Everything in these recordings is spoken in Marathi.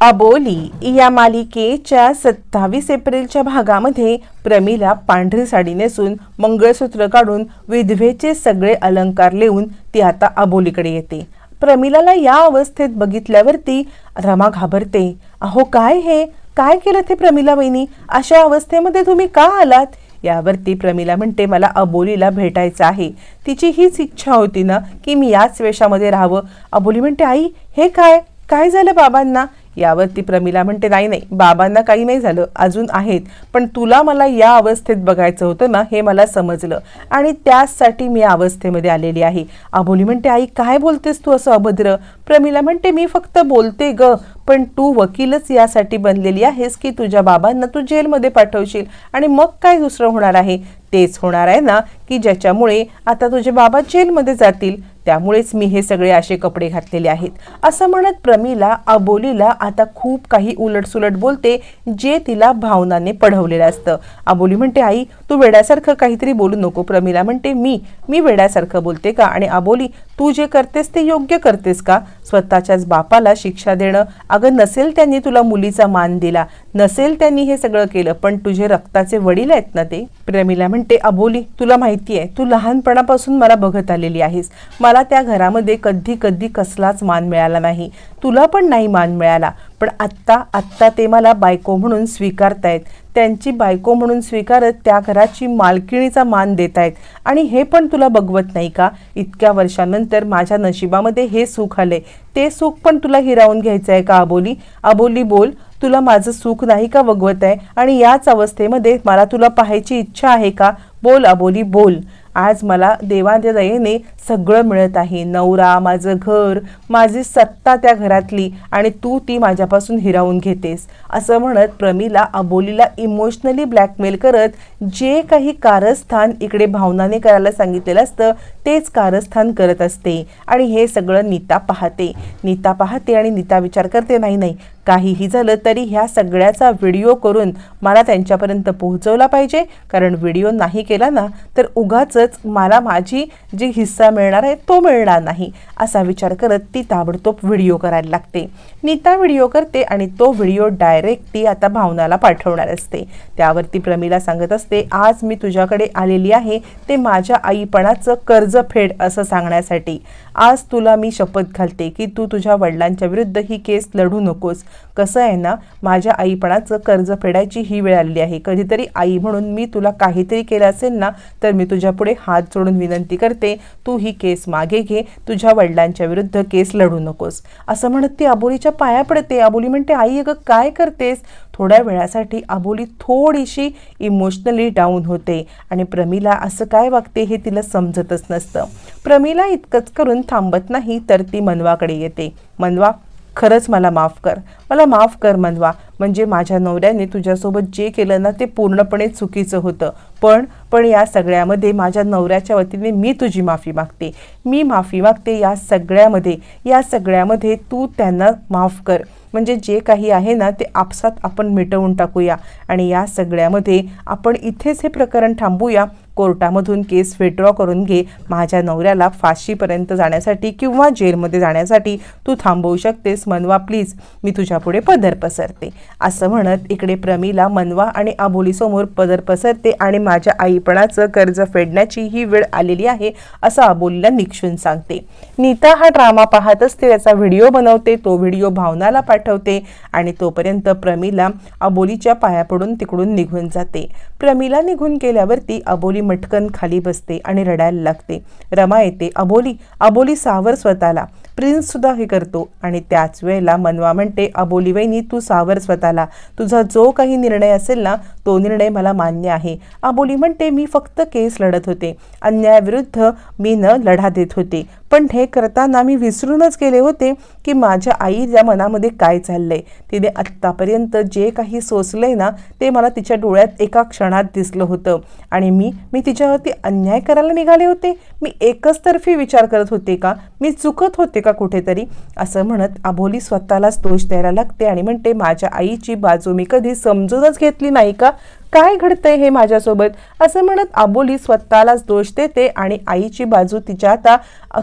अबोली या मालिकेच्या सत्तावीस एप्रिलच्या भागामध्ये प्रमिला पांढरी साडी नेसून मंगळसूत्र काढून विधवेचे सगळे अलंकार लिहून ती आता अबोलीकडे येते. प्रमिलाला या अवस्थेत बघितल्यावरती रमा घाबरते. अहो काय हे? काय केलं ते प्रमिला वहिनी? अशा अवस्थेमध्ये तुम्ही का आलात? यावरती प्रमिला म्हणते मला अबोलीला भेटायचं आहे. तिची हीच इच्छा होती ना की मी याच वेशामध्ये राहावं. अबोली म्हणते आई हे काय? काय झालं बाबांना? यावरती प्रमिला म्हणते नाही नाही बाबांना काही नाही झालं अजून आहेत. पण तुला मला या अवस्थेत बघायचं होतं ना हे मला समजलं. आणि त्याचसाठी मी या अवस्थेमध्ये आलेली आहे. अबोली म्हणते आई काय बोलतेस तू असं अभद्र? प्रमिला म्हणते मी फक्त बोलते ग पण तू वकीलच यासाठी बनलेली आहेस की तुझ्या बाबांना तू जेलमध्ये पाठवशील. आणि मग काय दुसरं होणार आहे? तेच होणार आहे ना की ज्याच्यामुळे आता तुझे बाबा जेलमध्ये जातील. त्यामुळेच मी हे सगळे असे कपडे घातलेले आहेत. असं म्हणत प्रमिला अबोलीला आता खूप काही उलटसुलट बोलते जे तिला भावनाने पढवलेलं असतं. अबोली म्हणते आई तू वेड्यासारखं काहीतरी बोलू नको. प्रमिला म्हणते मी मी वेड्यासारखं बोलते का? आणि अबोली तू जे करतेस ते योग्य करतेस का? स्वतःच्याच बापाला शिक्षा देणं. अगं नसेल त्यांनी तुला मुलीचा मान दिला. नसेल त्यांनी हे सगळं केलं पण तुझे रक्ताचे वडील आहेत ना ते? प्रमिला म्हणते अबोली तुला माहिती आहे तू लहानपणापासून मला बघत आलेली आहेस. मला त्या घरामध्ये कधी कधी कसलाच मान मिळाला नाही. तुला पण नाही मान मिळाला. पण आत्ता आत्ता ते मला बायको म्हणून स्वीकारतायत. त्यांची बायको म्हणून स्वीकारत त्या घराची मालकिणीचा मान देत आहेत आणि हे पण तुला बघवत नाही का? इतक्या वर्षानंतर माझ्या नशिबामध्ये हे सुख आले ते सुख पण तुला हिरावून घ्यायचं आहे का अबोली? अबोली बोल. तुला माझं सुख नाही का बघवत आहे आणि याच अवस्थेमध्ये मला तुला पाहायची इच्छा आहे का? बोल अबोली बोल. आज मला देवाच्या दयेने सगळं मिळत आहे. नवरा माझं घर माझी सत्ता त्या घरातली आणि तू ती माझ्यापासून हिरावून घेतेस. असं म्हणत प्रमीला अबोलीला इमोशनली ब्लॅकमेल करत जे काही कारस्थान इकडे भावनाने करायला सांगितलेलं असतं तेच कारस्थान करत असते. आणि हे सगळं नीता पाहते. नीता पाहते आणि नीता विचार करते नाही नाही काहीही झालं तरी ह्या सगळ्याचा व्हिडिओ करून मला त्यांच्यापर्यंत पोहोचवला पाहिजे. कारण व्हिडिओ नाही केला ना तर उगाचच मला माझी जी हिस्सा मिळणार आहे तो मिळणार नाही. असा विचार करत ती ताबडतोब व्हिडिओ करायला लागते. नीता व्हिडिओ करते आणि तो व्हिडिओ डायरेक्ट ती आता भावनाला पाठवणार असते. त्यावरती प्रमीला सांगत असते आज मी तुझ्याकडे आलेली आहे ते माझ्या आईपणाचं कर्ज फेड असं सांगण्यासाठी. आज तुला मी शपथ घालते की तू तुझ्या वडिलांच्या विरुद्ध ही केस लढू नकोस. कसं आहे ना माझ्या आईपणाचं कर्ज फेडायची ही वेळ आलेली आहे. कधीतरी आई म्हणून मी तुला काहीतरी केलं असेल ना तर मी तुझ्यापुढे हात जोडून विनंती करते तू ही केस मागे घे तुझ्या वडिलांच्या विरुद्ध केस लढू नकोस. असं म्हणत ती अबोलीच्या पाया पडते. अबोली म्हणते आई अगं काय करतेस? थोड्या वेळासाठी अबोली थोडीशी इमोशनली डाऊन होते आणि प्रमिला असं काय वागते हे तिला समजतच नसतं. प्रमिला इतकंच करून थांबत नाही तर ती मनवाकडे येते. मनवा खरंच मला माफ कर. मला माफ कर मनवा. म्हणजे माझ्या नवऱ्याने तुझ्यासोबत जे केलं ना ते पूर्णपणे चुकीचं होतं. पण पण या सगळ्यामध्ये माझ्या नवऱ्याच्या वतीने मी तुझी माफी मागते. मी माफी मागते या सगळ्यामध्ये. या सगळ्यामध्ये तू त्यांना माफ कर. म्हणजे जे काही आहे ना ते आपसात आपण मिटवून टाकूया. आणि या सगळ्यामध्ये आपण इथेच हे प्रकरण थांबूया. कोर्टामधून केस विड्रॉ करून घे. माझ्या नवऱ्याला फाशीपर्यंत जाण्यासाठी किंवा जेलमध्ये जाण्यासाठी तू थांबवू शकतेस मनवा प्लीज. मी तुझ्या पुढे पदर पसरते. असं म्हणत इकडे प्रमीला मनवा आणि आबोलीसमोर पदर पसरते आणि माझ्या आईपणाचं कर्ज फेडण्याची ही वेळ आलेली आहे असं आबोलीला निक्षून सांगते. नीता हा ड्रामा पाहत असते त्याचा व्हिडिओ बनवते तो व्हिडिओ भावनाला पाठवते आणि तोपर्यंत प्रमीला अबोलीच्या पाया पडून तिकडून निघून जाते. प्रमिला निघून गेल्यावरती अबोली मटकन खाली बसते आणि रडायला लागते. रमा येते अबोली अबोली सावर स्वतःला. प्रिन्स सुद्धा हे करतो. आणि त्याच वेळेला मनवा म्हणते अबोली वहिनी तू सावर स्वतःला. तुझा जो काही निर्णय असेल ना तो निर्णय मला मान्य आहे. अबोली म्हणते मी फक्त केस लढत होते. अन्यायाविरुद्ध मी न लढा देत होते. पण हे करताना मी विसरूनच गेले होते की माझ्या आईच्या मनामध्ये काय चाललंय. तिने आत्तापर्यंत जे काही सोसलंय ना ते मला तिच्या डोळ्यात एका क्षणात दिसलं होतं. आणि मी मी तिच्यावरती अन्याय करायला निघाले होते? मी एकचतर्फी विचार करत होते का? मी चुकत होते का कुठेतरी? असं म्हणत अबोली स्वतःलाच दोष द्यायला लागते आणि म्हणते माझ्या आईची बाजू मी कधी समजूनच घेतली नाही का? काय घडतंय हे माझ्यासोबत? असं म्हणत आबोली स्वतःलाच दोष देते आणि आईची बाजू तिच्या आता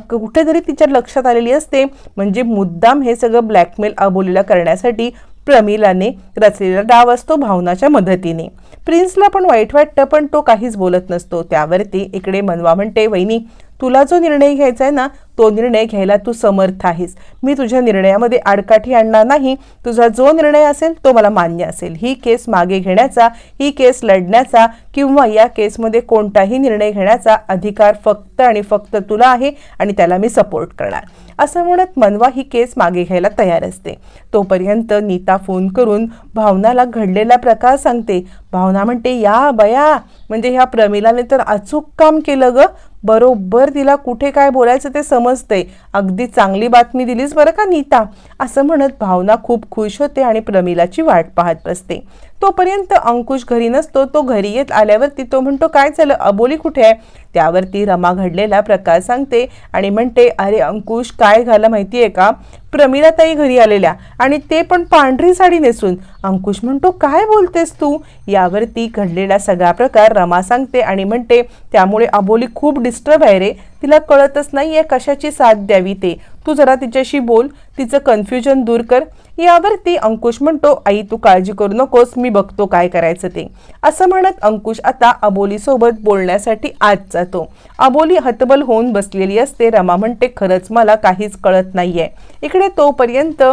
कुठेतरी तिच्या लक्षात आलेली असते. म्हणजे मुद्दाम हे सगळं ब्लॅकमेल आबोलीला करण्यासाठी प्रमिलाने रचलेला डाव असतो भावनाच्या मदतीने. प्रिन्सला पण वाईट वाटतं पण तो काहीच बोलत नसतो. त्यावरती इकडे मनवा म्हणते वहिनी तुला जो निर्णय घ्यायचा आहे ना तो निर्णय घ्यायला तू समर्थ आहेस. मी तुझ्या निर्णयामध्ये आडकाठी आणणार नाही. तुझा जो निर्णय असेल तो मला मान्य असेल. ही केस मागे घेण्याचा ही केस लढण्याचा किंवा या केसमध्ये कोणताही निर्णय घेण्याचा अधिकार फक्त आणि फक्त तुला आहे आणि त्याला मी सपोर्ट करणार. असं म्हणत मनवा ही केस मागे घ्यायला तयार असते. तोपर्यंत नीता फोन करून भावनाला घडलेला प्रकार सांगते. भावना म्हणते या बया म्हणजे ह्या प्रमिलाने तर अचूक काम केलं ग. बरोबर तिला कुठे काय बोलायचं ते सम समजते अगदी चांगली बातमी दिलीस बरं का नीता. असं म्हणत भावना खूप खुश होते आणि प्रमिलाची वाट पाहत बसते. तोपर्यंत अंकुश घरी नसतो तो घरी येत आल्यावरती तो म्हणतो काय झालं? अबोली कुठे आहे? त्यावरती रमा घडलेला प्रकार सांगते आणि म्हणते अरे अंकुश काय झालं माहिती आहे का? प्रमिलाताई घरी आलेल्या आणि ते पण पांढरी साडी नेसून. अंकुश म्हणतो काय बोलतेस तू? यावरती घडलेला सगळा प्रकार रमा सांगते आणि म्हणते त्यामुळे अबोली खूप डिस्टर्ब आहे रे. तिला कळतच नाही आहे कशाची साथ द्यावी ते. तू जरा तिच्याशी बोल तिचं कन्फ्युजन दूर कर. यावरती अंकुश म्हणतो आई तू काळजी करू नकोस मी बघतो काय करायचं ते. असं म्हणत अंकुश आता अबोलीसोबत बोलण्यासाठी आत जातो. अबोली हतबल होऊन बसलेली असते. रमा म्हणते खरंच मला काहीच कळत नाहीये. इकडे तोपर्यंत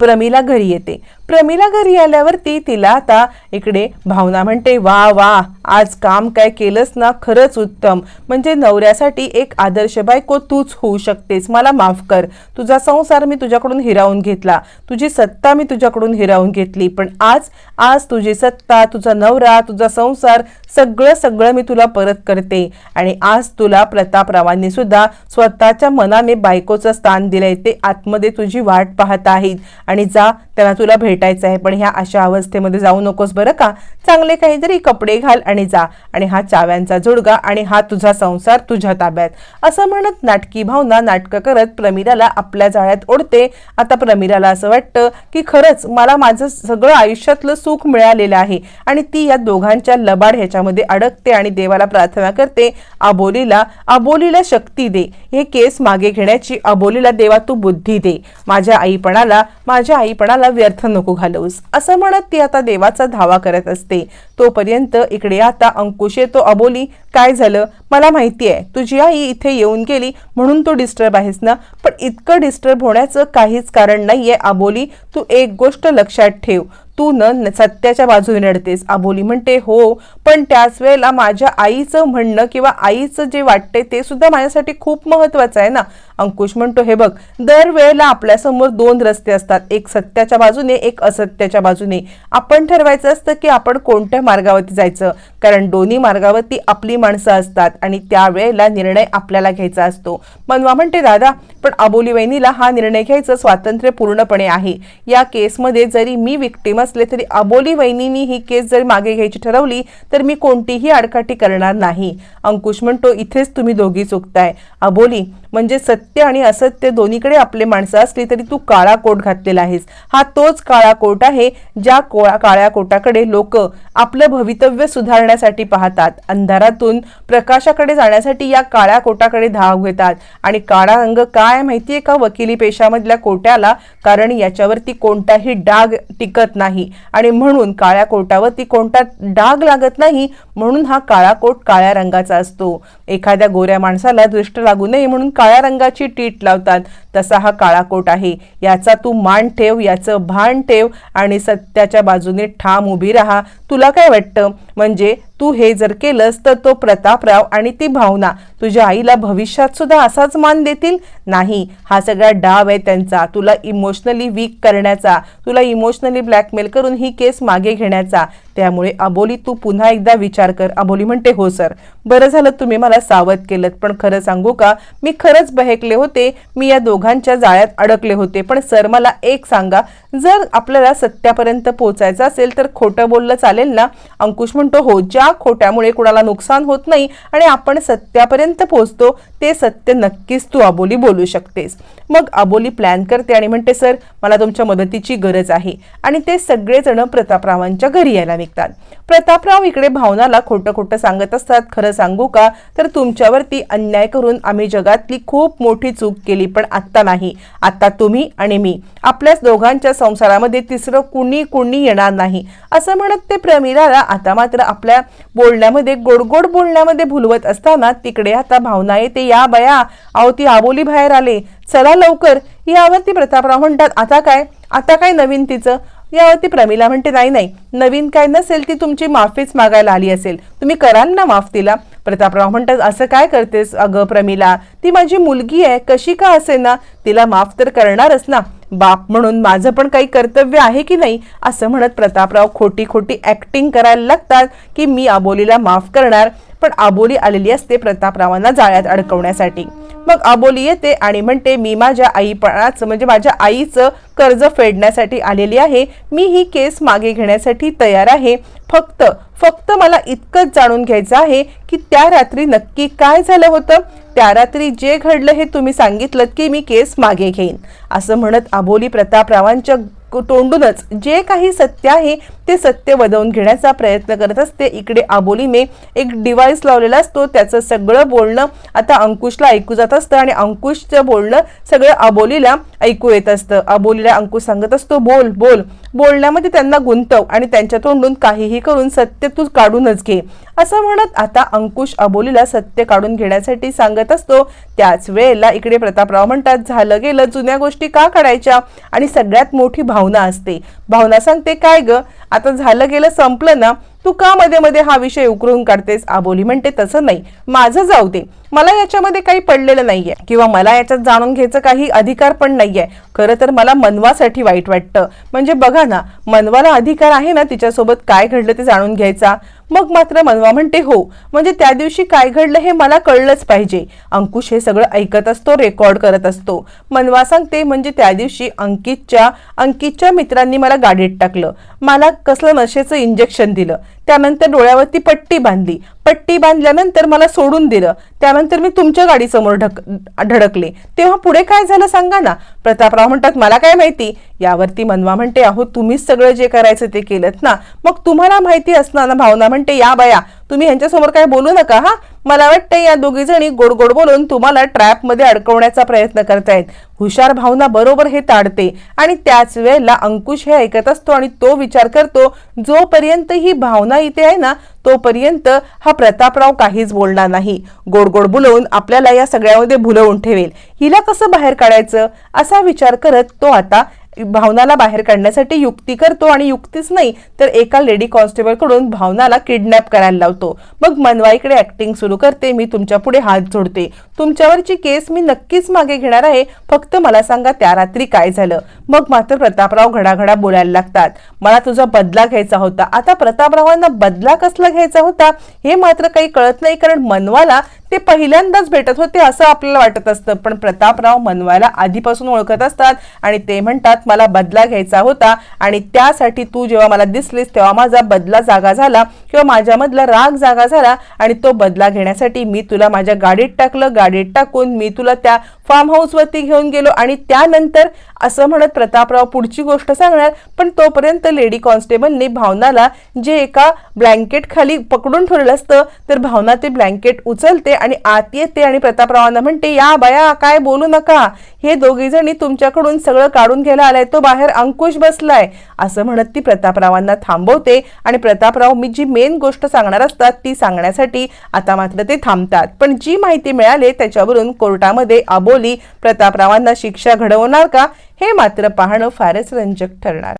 प्रमिला घरी येते. प्रमिला घरी आल्यावरती तिला आता इकडे भावना म्हणते वा वा आज काम काय केलंस ना खरंच उत्तम. म्हणजे नवऱ्यासाठी एक आदर्श बायको तूच होऊ शकतेस. मला माफ कर. तुझा संसार मी तुझ्याकडून हिरावून घेतला. तुझी सत्ता मी तुझ्याकडून हिरावून घेतली. पण आज आज तुझी सत्ता तुझा नवरा तुझा संसार सगळं सगळं मी तुला परत करते. आणि आज तुला प्रतापरावांनी सुद्धा स्वतःच्या मनाने बायकोचं स्थान दिलंय. ते आतमध्ये तुझी वाट पाहत आहेत. आणि जा त्यांना तुला भेट भेटायचं आहे पण ह्या अशा अवस्थेमध्ये जाऊ नकोस बरं का? चांगले काहीतरी कपडे घाल आणि जा. आणि हा चाव्यांचा जुडगा आणि हा तुझा संसार तुझ्या ताब्यात. असं म्हणत नाटकी भावना नाटकं करत प्रमिराला आपल्या जाळ्यात ओढते. आता प्रमिराला असं वाटतं की खरंच मला माझं सगळं आयुष्यातलं सुख मिळालेलं आहे आणि ती या दोघांच्या लबाड ह्याच्यामध्ये अडकते आणि देवाला प्रार्थना करते अबोलीला अबोलीला शक्ती दे. हे केस मागे घेण्याची अबोलीला देवा तू बुद्धी दे. माझ्या आईपणाला माझ्या आईपणाला व्यर्थ नको. घालवूस. असं म्हणत ती आता देवाचा धावा करत असते. तोपर्यंत इकडे आता अंकुश येतो. अबोली काय झालं? मला माहिती आहे तुझी आई इथे येऊन गेली म्हणून तू डिस्टर्ब आहेस ना? पण इतकं डिस्टर्ब होण्याचं काहीच कारण नाही आहे अबोली. तू एक गोष्ट लक्षात ठेव. तू न सत्याच्या बाजूने नडतेस अबोली म्हणते हो पण त्याच वेळेला माझ्या आईचं म्हणणं किंवा आईचं जे वाटते ते सुद्धा माझ्यासाठी खूप महत्वाचं आहे ना? अंकुश म्हणतो हे बघ दरवेळेला आपल्यासमोर दोन रस्ते असतात. एक सत्याच्या बाजूने एक असत्याच्या बाजूने. आपण ठरवायचं असतं की आपण कोणत्या मार्गावरती जायचं. कारण दोन्ही मार्गावरती आपली माणसं असतात आणि त्यावेळेला निर्णय आपल्याला घ्यायचा असतो. मनवा म्हणते दादा पण अबोली वहिनीला हा निर्णय घ्यायचं स्वातंत्र्य पूर्णपणे आहे. या केसमध्ये जरी मी विक्टीम असले तरी अबोली वहिनीनी ही केस जर मागे घ्यायची ठरवली तर मी कोणतीही आडकाठी करणार नाही. अंकुश म्हणतो इथेच तुम्ही दोघी चुकताय. अबोली म्हणजे सत्य आणि असत्य दोन्हीकडे आपले माणसं असली तरी तू काळा कोट घातलेला आहेस. हा तोच काळा कोट आहे ज्या कोळा काळ्या कोटाकडे लोक आपलं भवितव्य सुधारण्यासाठी पाहतात. अंधारातून प्रकाशाकडे जाण्यासाठी या काळ्या कोटाकडे धाव घेतात. आणि काळा रंग काय माहितीये का वकिली पेशामधल्या कोट्याला? कारण याच्यावरती कोणताही डाग टिकत नाही. आणि म्हणून काळ्या कोटावरती कोणता डाग लागत नाही म्हणून हा काळा कोट काळ्या रंगाचा असतो. एखाद्या गोऱ्या माणसाला दृष्ट लागू नये म्हणून काळ्या रंगाची टीट लावतात. तसा हा काळा कोट आहे. याचा तू मान ठेव याचं भान ठेव आणि सत्याच्या बाजूने ठाम उभी राहा. तुला काय वाटतं? म्हणजे तू हे जर केलंस तर तो प्रतापराव आणि ती भावना तुझ्या आईला भविष्यात सुद्धा असाच मान देतील? नाही. हा सगळा डाव आहे त्यांचा. तुला इमोशनली वीक करण्याचा तुला इमोशनली ब्लॅकमेल करून ही केस मागे घेण्याचा. त्यामुळे अबोली तू पुन्हा एकदा विचार कर. अबोली म्हणते हो सर. बरं झालं तुम्ही मला सावध केलं पण खरं सांगू का? मी खरंच बहेकले होते. मी या दोघांच्या जाळ्यात अडकले होते. पण सर मला एक सांगा. जर आपल्याला सत्यापर्यंत पोहोचायचं असेल तर खोटं बोललं चालेल ना. अंकुश म्हणतो हो ज्या खोट्यामुळे कुणाला नुकसान होत नाही आणि आपण सत्यापर्यंत पोहोचतो ते सत्य नक्कीच तू अबोली बोलू शकतेस. मग अबोली प्लॅन करते आणि म्हणते सर मला तुमच्या मदतीची गरज आहे. आणि ते सगळेजण प्रतापरावांच्या घरी यायला निघतात. प्रतापराव इकडे भावनाला खोटं खोटं सांगत असतात खरं सांगू का? तर तुमच्यावरती अन्याय करून आम्ही जगातली खूप मोठी चूक केली पण आत्ता नाही. आत्ता तुम्ही आणि मी. आपल्याच दोघांच्या संसारामध्ये तिसरं कुणी कुणी येणार नाही. असं म्हणत ते प्रमिलाला आता मात्र आपल्या बोलण्यामध्ये गोडगोड बोलण्यामध्ये भुलवत असताना तिकडे आता भावना येते या बया अहो ती आबोली बाहेर आले. चला लवकर. यावरती प्रतापराव म्हणतात आता काय? आता काय नवीन तिचं? यावरती प्रमिला म्हणते नाही नाही. नवीन काय नसेल ती तुमची माफीच मागायला आली असेल. तुम्ही कराल ना माफ तिला? प्रतापराव म्हणतात असं काय करतेस अगं प्रमिला? ती माझी मुलगी आहे. कशी का असे ना तिला माफ तर करणारच ना. बाप म्हणून माझं पण काही कर्तव्य आहे की नाही असं म्हणत प्रतापराव खोटी खोटी ऍक्टिंग करायला लागतात की मी आबोलीला माफ करणार. पण आबोली आलेली असते प्रतापरावांना जाळ्यात अडकवण्यासाठी. मग आबोली येते आणि म्हणते मी माझ्या आईपणाचं म्हणजे माझ्या आईचं कर्ज फेडण्यासाठी आलेली आहे. मी ही केस मागे घेण्यासाठी तयार आहे. फक्त फक्त मला इतकंच जाणून घ्यायचं आहे की त्या रात्री नक्की काय झालं होतं? त्या रात्री जे घडलं हे तुम्ही सांगितलं की मी केस मागे घेईन. असं म्हणत आबोली प्रतापरावांच्या तोंडूनच जे काही सत्य आहे ते सत्य वदवून घेण्याचा प्रयत्न करत असते. इकडे आबोलीने एक डिव्हाइस लावलेला असतो. त्याचं सगळं बोलणं आता अंकुशला ऐकू जात असतं आणि अंकुशचं बोलणं सगळं आबोलीला ऐकू येत असतं. आबोलीला अंकुश सांगत असतो बोल बोल. बोलण्यामध्ये त्यांना गुंतव आणि त्यांच्या तोंडून काहीही करून सत्य तू काढूनच घे. असं म्हणत आता अंकुश अबोलीला सत्य काढून घेण्यासाठी सांगत असतो. त्याच वेळेला इकडे प्रतापराव म्हणतात झालं गेलं जुन्या गोष्टी का काढायच्या? आणि सगळ्यात मोठी भावना असते. भावना सांगते काय ग? आता झालं गेलं संपलं ना? तू का मध्ये मध्ये हा विषय उकरून काढतेस? आबोली म्हणते तसं नाही. माझं जाऊ दे. मला याच्यामध्ये काही पडलेलं नाहीये. किंवा मला याच्यात जाणून घ्यायचं काही अधिकार पण नाहीये. खरं तर मला मनवासाठी वाईट वाटतं. म्हणजे बघा ना मनवाला अधिकार आहे ना तिच्यासोबत काय घडलं ते जाणून घ्यायचा? मग मात्र मनवा म्हणते हो म्हणजे त्या दिवशी काय घडलं हे मला कळलंच पाहिजे. अंकुश हे सगळं ऐकत असतो रेकॉर्ड करत असतो. मनवा सांगते म्हणजे त्या दिवशी अंकितच्या अंकितच्या मित्रांनी मला गाडीत टाकलं. मला कसलं नशेचं इंजेक्शन दिलं. त्यानंतर डोळ्यावरती पट्टी बांधली. पट्टी बांधल्यानंतर मला सोडून दिलं. त्यानंतर मी तुमच्या गाडीसमोर ढक धडकले. तेव्हा पुढे काय झालं सांगा ना? प्रतापराव म्हणतात मला काय माहिती? यावरती मनवा म्हणते अहो तुम्हीच सगळं जे करायचं ते केलं ना. मग तुम्हाला माहिती असणार ना भावना म्हणते या बया तुम्ही ह्यांच्यासमोर काय बोलू नका हा? मला वाटतं या दोघी जणी गोड गोड बोलून तुम्हाला ट्रॅपमध्ये अडकवण्याचा प्रयत्न करतायत. हुशार भावना बरोबर हे ताडते आणि त्याच वेळेला अंकुश हे ऐकत असतो आणि तो विचार करतो जोपर्यंत ही भावना इथे आहे ना तोपर्यंत हा प्रतापराव काहीच बोलणार नाही. गोड गोड बोलवून आपल्याला या सगळ्यामध्ये भुलवून ठेवेल. हिला कसं बाहेर काढायचं? असा विचार करत तो आता भावनाला बाहेर काढण्यासाठी युक्ती करतो आणि युक्तीच नाही तर एका लेडी कॉन्स्टेबलकडून भावनाला किडनॅप करायला लावतो. मग मनवाईकडे ऍक्टिंग सुरू करते मी तुमच्यापुढे हात जोडते. तुमच्यावरची केस मी नक्कीच मागे घेणार आहे फक्त मला सांगा त्या रात्री काय झालं. मग मात्र प्रतापराव घडाघडा बोलायला लागतात. मला तुझा बदला घ्यायचा होता. आता प्रतापरावांना बदला कसला घ्यायचा होता हे मात्र काही कळत नाही कारण मनवाला ते पहिल्यांदाच भेटत होते असं आपल्याला वाटत असतं. पण प्रतापराव मनवायला आधीपासून ओळखत असतात आणि ते म्हणतात मला बदला घ्यायचा होता आणि त्यासाठी तू जेव्हा मला दिसलीस तेव्हा माझा बदला जागा झाला किंवा माझ्यामधला राग जागा झाला आणि तो बदला घेण्यासाठी मी तुला माझ्या गाडीत टाकलं गाडीत टाकून मी तुला त्या फार्म हाऊसवरती घेऊन गेलो आणि त्यानंतर असं म्हणत प्रतापराव पुढची गोष्ट सांगणार. पण तोपर्यंत लेडी कॉन्स्टेबलने भावनाला जे एका ब्लँकेट खाली पकडून ठेवलेलं असतं तर भावना ते ब्लँकेट उचलते आणि आत येते आणि प्रतापरावांना म्हणते या बाया काय बोलू नका. हे दोघीजणी तुमच्याकडून सगळं काढून घ्यायला आलाय तो बाहेर अंकुश बसलाय. असं म्हणत ती प्रतापरावांना थांबवते आणि प्रतापराव मी जी मेन गोष्ट सांगणार असतात ती सांगण्यासाठी आता मात्र ते थांबतात. पण जी माहिती मिळाली त्याच्यावरून कोर्टामध्ये अबोली प्रतापरावांना शिक्षा घडवणार का? हे मात्र पाहणं फारच रंजक ठरणार.